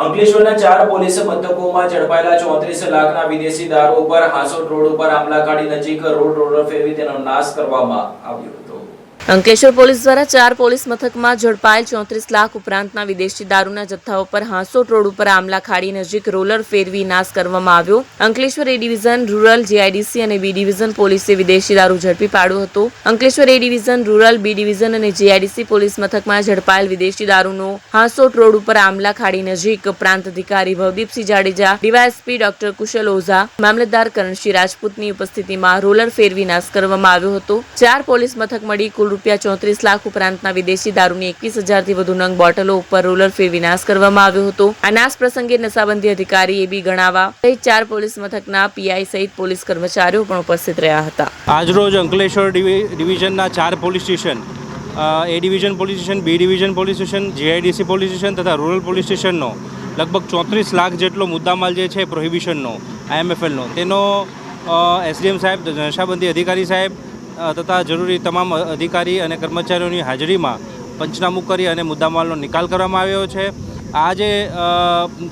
અંકલેશ્વરના ચાર પોલીસ મથકોમાં ઝડપાયેલા ચોત્રીસ લાખના વિદેશી દારૂ ઉપર હાંસોટ રોડ ઉપર આમલાખાડી નજીક રોડ રોલર ફેરવી તેનો નાશ કરવામાં આવ્યો હતો. અંકલેશ્વર પોલીસ દ્વારા ચાર પોલીસ મથકમાં ઝડપાયેલ ચોત્રીસ લાખ ઉપરાંતના વિદેશી દારૂના જથ્થા ઉપર હાંસોટ રોડ ઉપર આમલા ખાડી નજીક રોલર ફેરવી નાશ કરવામાં આવ્યો. Ankleshwar A division rural GIDC અને બી ડિવિઝન પોલીસે વિદેશી દારૂ ઝડપી પાડ્યો હતો. Ankleshwar A division rural, B division અને જીઆઈડીસી પોલીસ મથકમાં ઝડપાયેલ વિદેશી દારૂનો હાંસોટ રોડ ઉપર આમલા ખાડી નજીક પ્રાંત અધિકારી ભવદીપસિંહ જાડેજા, ડીવાયએસપી ડોક્ટર કુશલ ઓઝા, મામલતદાર કરણસિંહ રાજપૂતની ઉપસ્થિતિમાં રોલર ફેરવી નાશ કરવામાં આવ્યો હતો. ચાર પોલીસ મથક મળી કુલ રૂપિયા ચોત્રીસ લાખ ઉપરાંતના વિદેશી દારૂની એકવીસ હજારથી વધુ નંગ બોટલો ઉપર રોલર ફેર વિનાશ કરવામાં આવ્યો હતો. આ નાશ પ્રસંગે નશાબંધી અધિકારી એબી ગણાવા સહિત ચાર પોલીસ મથકના પીઆઈ સહિત પોલીસ કર્મચારીઓ પણ ઉપસ્થિત રહ્યા હતા. આજરોજ અંકલેશ્વર ડિવિઝનના ચાર police station A division police station, B division police station, GIDC police station તથા રૂરલ પોલીસ સ્ટેશનનો લગભગ ચોત્રીસ લાખ જેટલો મુદ્દામાલ જે છે પ્રોહિબિશનનો, આઈએમએફએલનો. તેનો એસડીએમ સાહેબ, નશાબંધી અધિકારી સાહેબ તથા જરૂરી તમામ અધિકારી અને કર્મચારીઓની હાજરીમાં પંચનામું કરી અને મુદ્દામાલનો નિકાલ કરવામાં આવ્યો છે. આ જે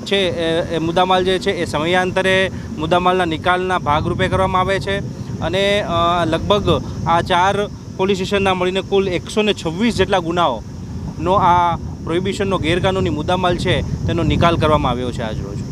છે, એ- મુદ્દામાલ જે છે, એ સમયાંતરે મુદ્દામાલના નિકાલના ભાગરૂપે કરવામાં આવે છે અને લગભગ આ ચાર પોલીસ સ્ટેશનના મળીને કુલ એકસો છવ્વીસ જેટલા ગુનાઓનો આ પ્રોહિબિશનનો ગેરકાનૂની મુદ્દામાલ છે, તેનો નિકાલ કરવામાં આવ્યો છે આજરોજ.